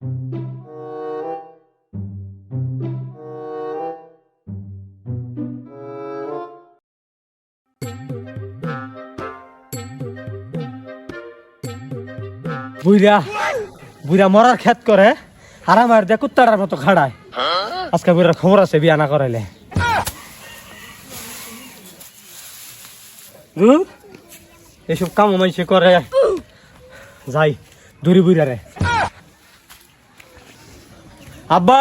বুইরা বুইরা মরার খেত করে। আর আমার দিয়ে কুত্তাটার মতো খাড়ায়। আজকে বুইরার খবর আছে বিয়া না করাইলে। এসব কাম মানুষে করে। যাই, দূরি বুইরা রে। আব্বা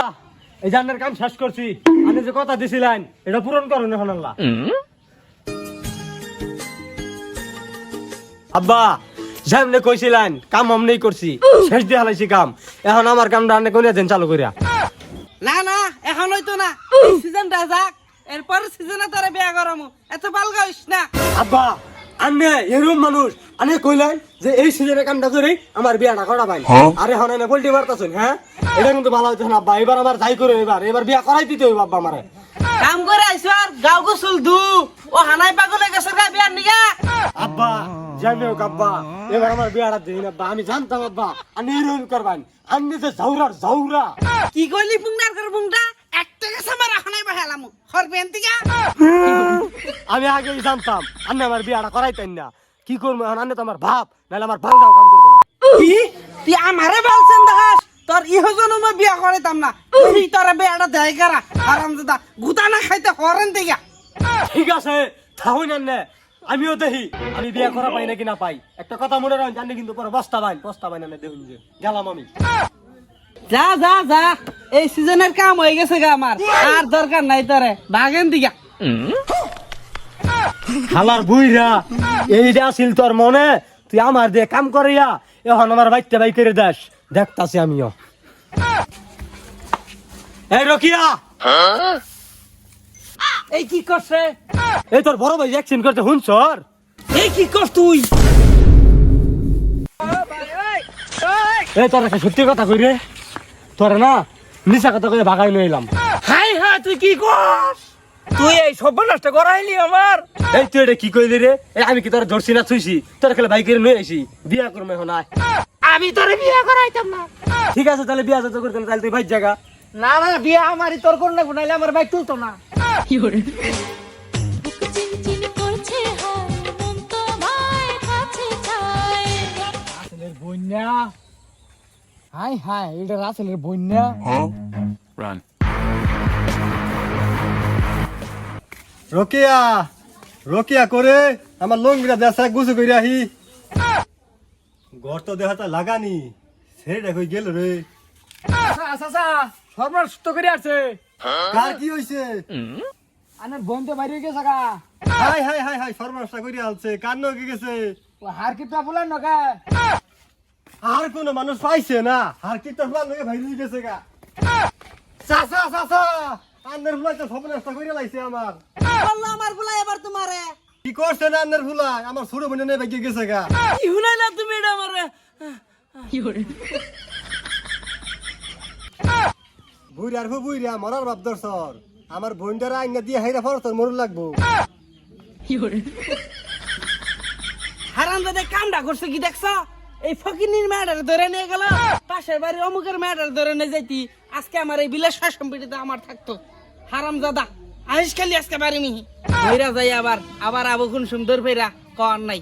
এই জানের কাম শেষ করছি। আমি যে কথা দিছিলেন এটা পূরণ করুন এখন আল্লাহ আব্বা যেমনে কইছিলেন কাম আমনেই করছি। শেষ দিয়ে হালাইছি কাম। এখন আমার কামটা আনে কোনে দিন চালু করিয়া না না এখন হইতো না। সিজনটা যাক এরপর সিজনে তোরে বিয়া করামু। এত পাল গাইস না। আব্বা আনে এরকম মানুষ। আনে কইলেন যে এই সিজনে কামটা করে আমার বিয়াটা করা পাই আরে হন এনে পোল্টি মারতাছেন হ্যাঁ? এটা কিন্তু ভালো হইতেছে না এবার আমার যাই করে এবার। এবার বিয়া করাই দিতে হইব আব্বা আমারে। কাম করে আইছো আর গাও গোসল ধু ও হানাই পাগলে গেছে গা বিয়ার নিগা আব্বা জানি হোক আব্বা। এবার আমার বিয়াটা দিন আব্বা। আমি জানতাম আব্বা। আনি এরকম করবান আনি যে ঝাউরার ঝাউরা। কি কইলি পুংনার কর পুংটা? একটা গেছে আমার হানাই বাহালামু হরবেন তিগা আমি আগেই জানতাম আন্নে আমার বিয়াটা করাইতেন না। কি করব আন্নে তো আমার ভাব নাহলে আমার ভাবটাও কাম করব না। কি? তুই আমারে বলছেন তোর ইহ জন্ম বিয়া করাইতাম না। তুই তোরে বিয়াটা দেয় কারা আরাম দাদা গুতা না খাইতে হরেন তিগা ঠিক আছে তাহলে না আমিও দেখি আমি বিয়া করা পাই নাকি না পাই একটা কথা মনে রাখেন জানি কিন্তু পরে বস্তা বাইন বস্তা বাইন না দেখুন যে গেলাম আমি। যা যা যা এই সিজনের কাম হয়ে গেছে গা আমার আর দরকার নাই তোরে বাগেন দিগা। খালার বুইরা এইটা আছিল তোর মনে। তুই আমার দিয়ে কাম করিয়া এখন আমার বাইতে বাই করে দাস দেখতাছি আমিও। এই রকিয়া! এই কি করছে? এই তোর বড় ভাই অ্যাক্সিডেন্ট করতে হুনছর এই কি কর তুই? এই তোর একটা সত্যি কথা কই রে? তোর না মিশা কথা কই ভাগাই লই এলাম। হাই হা তুই কি কর তুই এই সর্বনাষ্ট করাইলি আমার। এই তুই এটা কি কইলি রে? আমি কি তোর ধরছি না, ছুইছি? তোর খেলে ভাই করে নই আইছি। বিয়া করমে এখন আয়। আমি তোরে বিয়ে করাইতাম না। ঠিক আছে তাহলে বিয়া যত করতে তাহলে তুই ভাই জায়গা না না বিয়ে আমারই তোর কোন না আমার বাইক তুলতো না। হায় মন চায়। রাসেলের বন্যা। হাই হাই এটা রাসেলের বন্যা। Run. রকিয়া রকিয়া করে আমার লঙ্গিরা দেশা গুছু কইরা আহি। ঘর তো দেহাটা লাগানি সেটা কই গেল রে। আচ্ছা আচ্ছা সর্বনাশ তো করে আছে কার কি হইছে? আনার বোন তো বাইরে গেছে গা। হাই হাই হাই হাই সর্বনাশটা কইরা আলছে কার নগে গেছে? ও হার কিতা বলেন না গা? আর কোন মানুষ পাইছে না আর কি তোর প্লান লগে ভাই গেছে গা। চাচা চাচা আন্নের ফুলাই তো সর্বনাশটা কইরা লাইছে আমার। বলল আমার বলে এবার তোমারে। কি করছে না আন্নের ফুলাই আমার ছোট বোনে নেই ভাই গেছে গা। কি হুনাইলা তুমি এটা আমারে? বুইরার হু বুইরা মরার বাপ দর্শর আমার বোনটার আইনা দিয়ে হাইরা ফরস তোর মরুন লাগবো। কি করে? হারাম দাদা কামটা করছে কি দেখছ? এই ফকিনির ম্যাডার ধরে নিয়ে গেল। পাশের বাড়ির অমুকের ম্যাডার ধরে নিয়ে যাইতি। আজকে আমার এই বিলাস সম্পিটিতে আমার থাকতো। হারাম দাদা আহিস খালি আজকে বাড়ি মিহি। ভৈরা যাই আবার আবার আবু খুন সুন্দর ভাইরা কর নাই।